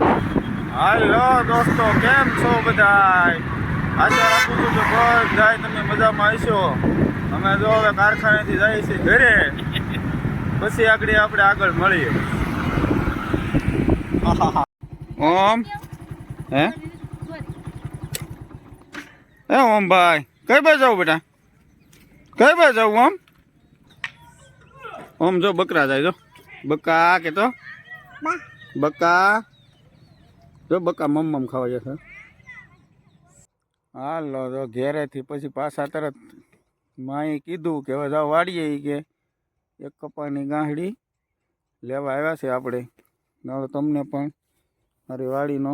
હાલો દોસ્તો કેમ છો બધાય? આશા રાખું છું કે બધાય તમે મજામાં આવશો અમે જો હવે કારખાનેથી જઈએ છીએ ઘરે. પછી આગળ આપણે આગળ મળીએ. ઓમ. હે? હે ઓમ ભાઈ કઈ બાજુ જાવ બેટા? કઈ બાજુ જાવ ઓમ? ઓમ જો બકરા જાય જો. બકા કે તો? બકા. જો બકા મમ મમ ખાવા જશે. હાલો તો ઘેરેથી પછી પાછા તરત માએ કીધું કે હવે જાઓ વાડીએ કે એક કપાની ગાંહડી લેવા આવ્યા છે આપણે. હવે તમને પણ મારી વાડીનો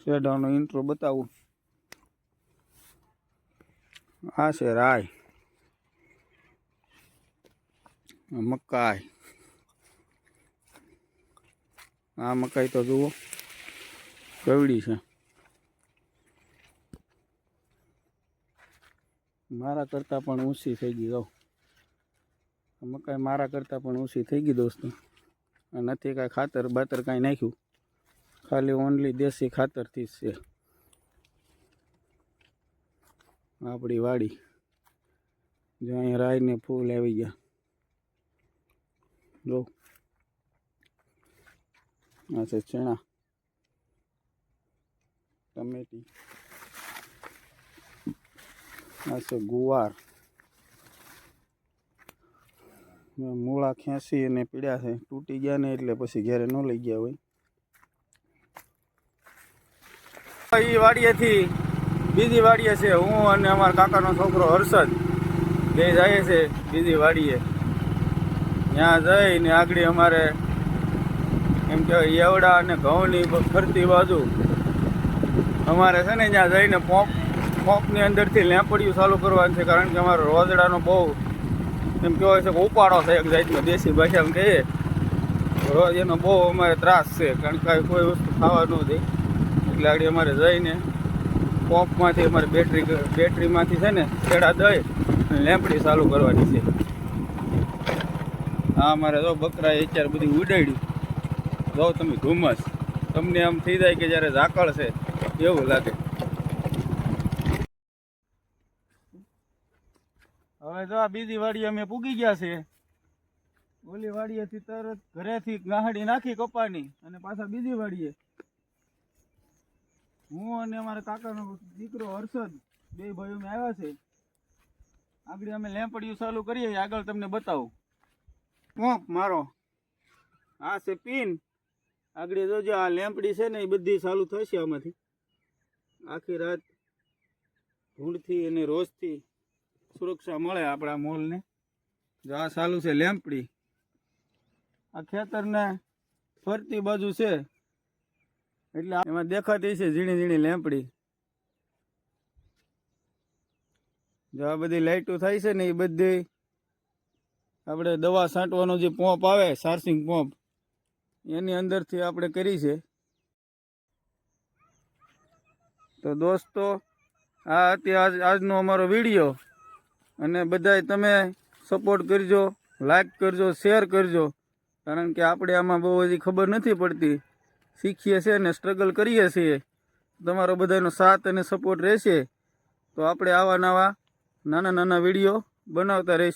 શેઢાનો ઇન્ટ્રો બતાવું. આ છે રાય. મકાઈ. આ મકાઈ તો જુઓ. કવડી છે? મારા કરતાં પણ ઊંચી થઈ ગઈ આ મકાઈ મારા કરતાં પણ ઊંચી થઈ ગઈ દોસ્તો. નથી કાંઈ ખાતર બાતર કાંઈ નાખ્યું. ખાલી ઓનલી દેશી ખાતરથી જ છે. આપણી વાડી. જો અહીંયા રાયને ફૂલ આવી ગયા. જો. આ છે ચણા. ટમેટી આ ગુવાર. મૂળા ખેંચી અને પીડ્યા છે. તૂટી ગયા ને એટલે પછી ઘરે ન લઈ ગયા હોય. એ વાડીએથી બીજી વાડીએ છે. હું અને અમારા કાકાનો છોકરો હર્ષદ. બે જાય છે બીજી વાડીએ. ત્યાં જઈને આગળ અમારે, એમ કહેવાય યવડા અને ઘઉંની ફરતી બાજુ અમારે છે ને ત્યાં જઈને પોંપ, પોંપની અંદરથી લેંપડિયું ચાલુ કરવાનું છે, કારણ કે અમારો રોજડાનો બહુ, એમ કહેવાય છે કે ઉપાડો છે એક જાતનો દેશી ભાષામાં કહીએ. રોજ એનો બહુ અમારે ત્રાસ છે, કારણ કે કોઈ વસ્તુ ખાવા ન દે. એટલે આગળ અમારે જઈને પોંપમાંથી અમારે બેટરી બેટરીમાંથી છે ને છેડા દઈ અને લેંપડી ચાલુ કરવાની છે. હા અમારે જો બકરા અત્યારે બધી ઉડાડ્યું જો તમે ધુમ્મસ. તમને આમ થઈ જાય કે જ્યારે ઝાકળ છે એવું લાગે. હવે જો આ બીજી વાડી અમે પૂગી ગયા છે ઓલી વાડીએથી તરત ઘરેથી ગાહડી નાખી કપાની અને પાછા બીજી વાડીએ. હું અને અમારા કાકાનો દીકરો હર્ષદ, બે ભાઈઓ અમે આવ્યા છે આગળ અમે લેમ્પડિયું ચાલુ કરીએ આગળ તમને બતાવું. પંપ મારો. આ છે પિન. આગળ જોજો, આ લેમ્પડી છે ને એ બધી ચાલુ થશે આમાંથી. આખી રાત ધૂળથી અને રોજથી સુરક્ષા મળે આપણા મોલને. જો આ ચાલુ છે લેમ્પડી. આ ખેતરને ફરતી બાજુ છે. એટલે એમાં દેખાતી છે ઝીણી ઝીણી લેમ્પડી. જો આ બધી લાઇટો થાય છે ને એ બધી આપણે દવા છાંટવાનો જે પોંપ આવે, સાર્સિંગ પોંપ, એની અંદરથી આપણે કરી છે. તો દોસ્તો, આ હતી આજ, આજનો અમારો વીડિયો. અને બધાય તમે સપોર્ટ કરજો લાઈક કરજો શેર કરજો. કારણ કે આપણે આમાં બહુ હજી ખબર નથી પડતી. શીખીએ છીએ ને સ્ટ્રગલ કરીએ છીએ. તમારો બધાનો સાથ અને સપોર્ટ રહેશે. તો આપણે આવા નવા, નાના નાના વીડિયો બનાવતા રહીશું.